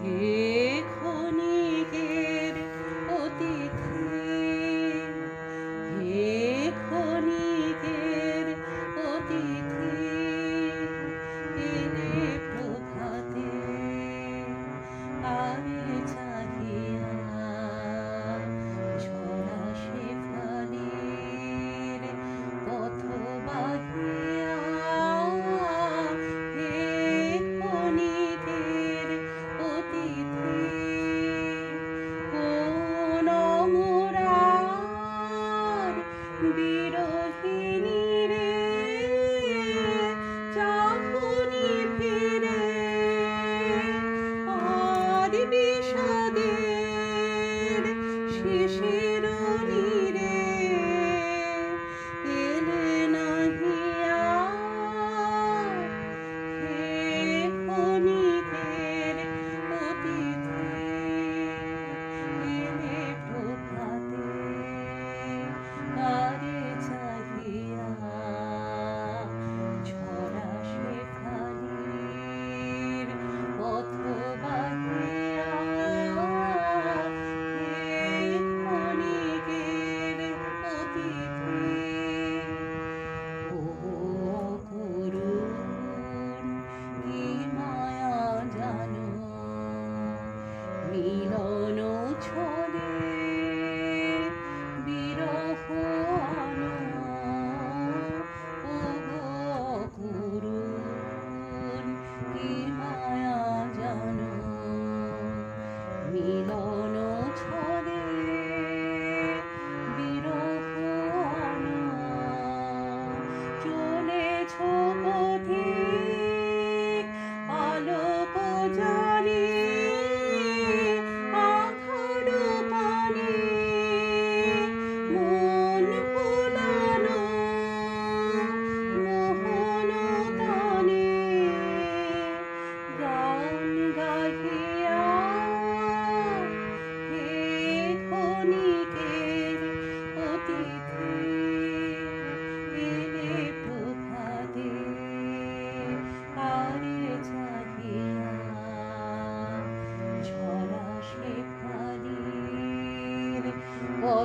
হে ক্ষণিকের অতিথি হে ক্ষণিকের অতিথি। বিরোহিনী রে চাহনি ফিরে আদি বিষাদের শিশির পিছনে বিরহ 我